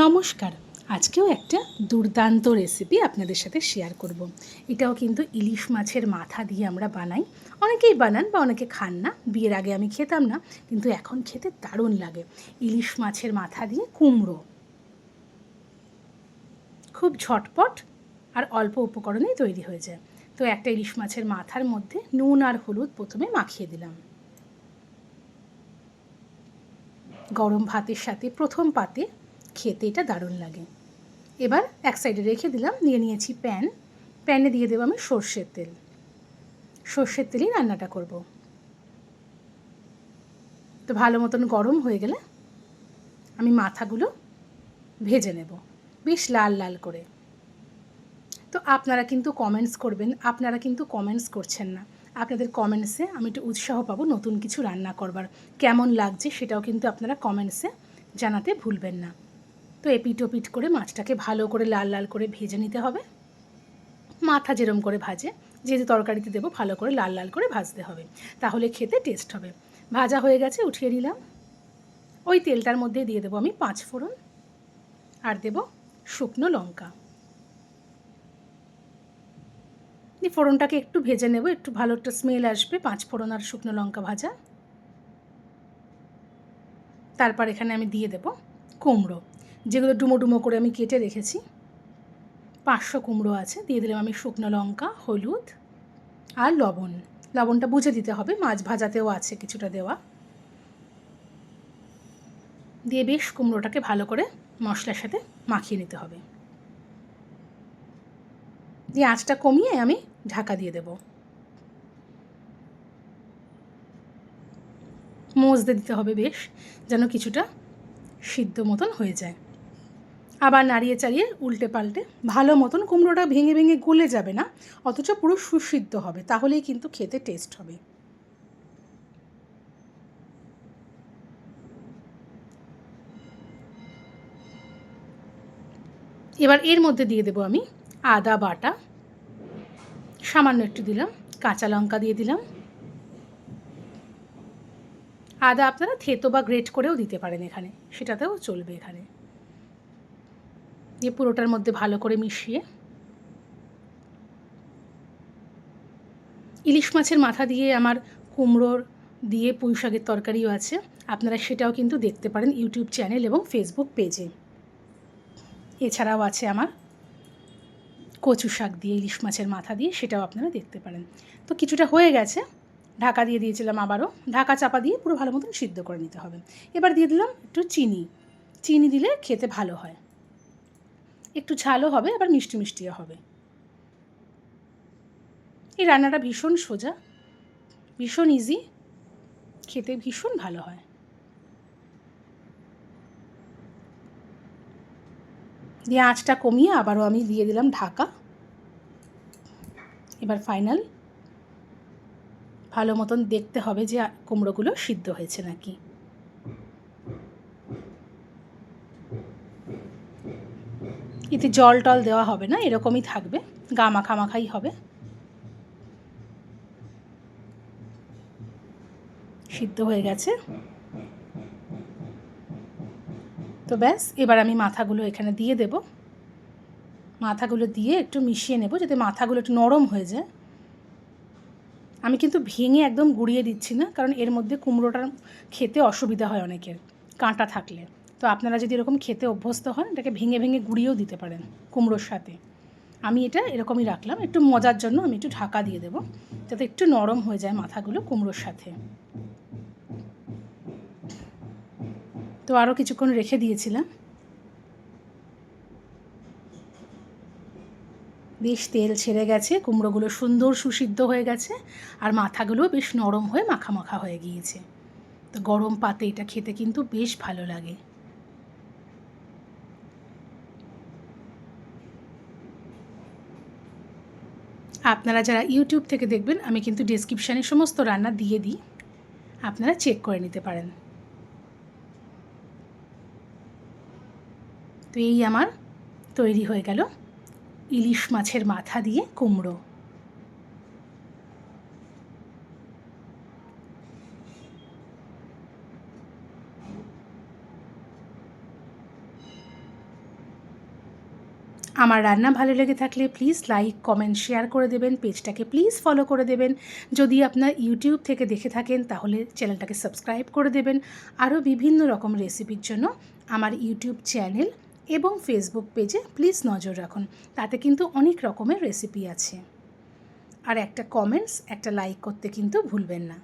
নমস্কার। আজকেও একটা দুর্দান্ত রেসিপি আপনাদের সাথে শেয়ার করব। এটাও কিন্তু ইলিশ মাছের মাথা দিয়ে আমরা বানাই। অনেকেই বানান বা অনেকে খান না, বিয়ের আগে আমি খেতাম না, কিন্তু এখন খেতে দারুণ লাগে। ইলিশ মাছের মাথা দিয়ে কুমড়ো। খুব ঝটপট আর অল্প উপকরণেই তৈরি হয়ে যায়। তো একটা ইলিশ মাছের মাথার মধ্যে নুন আর হলুদ প্রথমে মাখিয়ে দিলাম। গরম ভাতের সাথে প্রথম পাতে খেতে এটা দারুণ লাগে। এবার এক সাইডে রেখে দিলাম, নিয়ে নিয়েছি প্যান প্যানে দিয়ে দেবো আমি সর্ষের তেল। সর্ষের তেলেই রান্নাটা করব। তো ভালো মতন গরম হয়ে গেলে আমি মাথাগুলো ভেজে নেব, বেশ লাল লাল করে। তো আপনারা কিন্তু কমেন্টস করবেন, আপনারা কিন্তু কমেন্টস করছেন না। আপনাদের কমেন্টসে আমি একটু উৎসাহ পাবো নতুন কিছু রান্না করবার। কেমন লাগছে সেটাও কিন্তু আপনারা কমেন্টসে জানাতে ভুলবেন না। তো এপিট ওপিট করে মাছটাকে ভালো করে লাল লাল করে ভেজে নিতে হবে। মাথা যেরম করে ভাজে, যেহেতু তরকারিতে দেবো ভালো করে লাল লাল করে ভাজতে হবে। তাহলে খেতে টেস্ট হবে। ভাজা হয়ে গেছে, উঠিয়ে নিলাম। ওই তেলটার মধ্যে দিয়ে দেবো আমি পাঁচ ফোড়ন। আর দেব শুকনো লঙ্কা। ফোড়নটাকে একটু ভেজে নেব, একটু ভালো একটা স্মেল আসবে, পাঁচ ফোড়ন আর শুকনো লঙ্কা ভাজা। তারপর এখানে আমি দিয়ে দেব কুমড়ো। যেগুলো ডুমো ডুমো করে আমি কেটে রেখেছি। পাঁচশো কুমড়ো আছে, দিয়ে দিলাম আমি শুকনো লঙ্কা, হলুদ আর লবণ। লবণটা বুঝে দিতে হবে, মাছ ভাজাতেও আছে কিছুটা দেওয়া। দিয়ে বেশ কুমড়োটাকে ভালো করে মশলার সাথে মাখিয়ে নিতে হবে। দিয়ে আঁচটা কমিয়ে আমি ঢাকা দিয়ে দেব। মজতে দিতে হবে বেশ, যেন কিছুটা সিদ্ধ মতন হয়ে যায়। আবার নাড়িয়ে চাড়িয়ে উল্টে পাল্টে ভালো মতন কুমড়োটা ভেঙে ভেঙে গলে যাবে না, অথচ পুরো সুসিদ্ধ হবে, তাহলেই কিন্তু খেতে টেস্ট হবে। এবার এর মধ্যে দিয়ে দেবো আমি আদা বাটা। সামান্য একটু দিলাম, কাঁচা লঙ্কা দিয়ে দিলাম। আদা আপনারা থেতো বা গ্রেট করেও দিতে পারেন এখানে, সেটাতেও চলবে এখানে। দিয়ে পুরোটার মধ্যে ভালো করে মিশিয়ে ইলিশ মাছের মাথা দিয়ে আমার কুমড়োর দিয়ে পুঁই শাকের তরকারিও আছে। আপনারা সেটাও কিন্তু দেখতে পারেন ইউটিউব চ্যানেল এবং ফেসবুক পেজে। এছাড়াও আছে আমার কচু শাক দিয়ে, ইলিশ মাছের মাথা দিয়ে, সেটাও আপনারা দেখতে পারেন। তো কিছুটা হয়ে গেছে, ঢাকা দিয়ে দিয়েছিলাম আবারও। ঢাকা চাপা দিয়ে পুরো ভালো মতন সিদ্ধ করে নিতে হবে। এবার দিয়ে দিলাম একটু চিনি। চিনি দিলে খেতে ভালো হয়। একটু ঝালও হবে, আবার মিষ্টি মিষ্টিও হবে। এই রান্নাটা ভীষণ সোজা, ভীষণ ইজি খেতে ভীষণ ভালো হয়। দিয়ে আঁচটা কমিয়ে আবারও আমি দিয়ে দিলাম ঢাকা। এবার ফাইনাল ভালো মতন দেখতে হবে যে কুমড়োগুলো সিদ্ধ হয়েছে নাকি। এতে জল টল দেওয়া হবে না, এরকমই থাকবে, গা মাখা মাখাই হবে। সিদ্ধ হয়ে গেছে। তো ব্যাস, এবার আমি মাথাগুলো এখানে দিয়ে দেব। মাথাগুলো দিয়ে একটু মিশিয়ে নেব, যাতে মাথাগুলো একটু নরম হয়ে যায়। আমি কিন্তু ভেঙে একদম গুঁড়িয়ে দিচ্ছি না, কারণ এর মধ্যে কুমড়োটার খেতে অসুবিধা হয় অনেকের, কাঁটা থাকলে। তো আপনারা যদি এরকম খেতে অভ্যস্ত হন, এটাকে ভেঙে ভেঙে গুঁড়িয়েও দিতে পারেন কুমড়োর সাথে। আমি এটা এরকমই রাখলাম। একটু মজার জন্য আমি একটু ঢাকা দিয়ে দেবো, যাতে একটু নরম হয়ে যায় মাথাগুলো কুমড়োর সাথে। তো আরও কিছুক্ষণ রেখে দিয়েছিলাম। বেশ তেল ছেড়ে গেছে, কুমড়োগুলো সুন্দর সুসিদ্ধ হয়ে গেছে, আর মাথাগুলো বেশ নরম হয়ে মাখা মাখা হয়ে গিয়েছে। তো গরম পাতে এটা খেতে কিন্তু বেশ ভালো লাগে। আপনারা যারা ইউটিউব থেকে দেখবেন, আমি কিন্তু ডিসক্রিপশানে সমস্ত রান্না দিয়ে দিই। আপনারা চেক করে নিতে পারেন। তো এই আমার তৈরি হয়ে গেল ইলিশ মাছের মাথা দিয়ে কুমড়ো। আমার রান্না ভালো লেগে থাকলে প্লিজ লাইক কমেন্ট শেয়ার করে দেবেন। পেজটাকে প্লিজ ফলো করে দেবেন। যদি আপনার ইউটিউব থেকে দেখে থাকেন, তাহলে চ্যানেলটাকে সাবস্ক্রাইব করে দেবেন। আরও বিভিন্ন রকম রেসিপির জন্য আমার ইউটিউব চ্যানেল এবং ফেসবুক পেজে প্লিজ নজর রাখুন। তাতে কিন্তু অনেক রকমের রেসিপি আছে। আর একটা কমেন্টস একটা লাইক করতে কিন্তু ভুলবেন না।